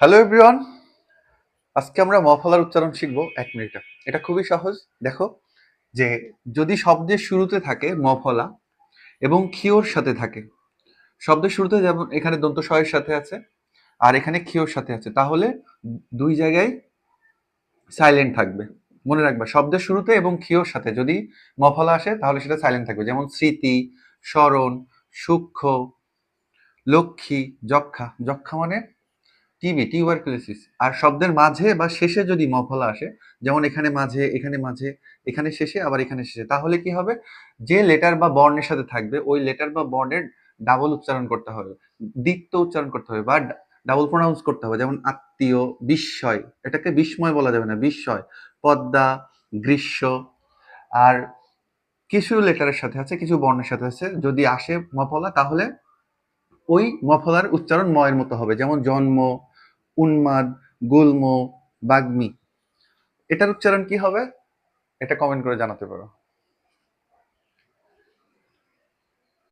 Hello everyone আজকে আমরা মফলার উচ্চারণ শিখব এক মিনিটে। এটা খুবই সহজ। দেখো, যে যদি শব্দের শুরুতে থাকে মফলা এবং খিওর সাথে থাকে, শব্দের শুরুতে যেমন এখানে দন্ত স্বয়ের সাথে আছে আর এখানে খিওর সাথে আছে, তাহলে দুই জায়গায় সাইলেন্ট থাকবে। মনে রাখবা, শব্দের শুরুতে এবং খিওর সাথে যদি মফলা আসে, তাহলে সেটা সাইলেন্ট থাকবে। যেমন স্মৃতি, স্মরণ, সূক্ষ্ম, লক্ষ্মী, যক্ষা। যক্ষা মানে টিবি টিউবারকুলোসিস। আর শব্দের মাঝে বা শেষে যদি মফলা আসে, যেমন এখানে মাঝে এখানে মাঝে, এখানে শেষে, আবার এখানে শেষে, তাহলে কি হবে? যে লেটার বা বর্ণের সাথে থাকবে, ওই লেটার বা বর্ণের ডাবল উচ্চারণ করতে হবে, দ্বিত্ব উচ্চারণ করতে হবে বা ডাবল প্রোনাউন্স করতে হবে, যেমন আত্মীয়, বিস্ময়, এটাকে বিস্ময় বলা যাবে না, বিস্ময়, পদ্মা, গ্রীষ্ম, আর কিছু লেটারের সাথে আছে, কিছু বর্ণের সাথে আছে, যদি আসে মফলা, তাহলে ওই মফলার উচ্চারণ ময়ের মতো হবে, যেমন জন্ম, উন্মাদ, গুল্ম, বাগ্মী। এটার উচ্চারণ কি হবে? এটা কমেন্ট করে জানাতে পারো।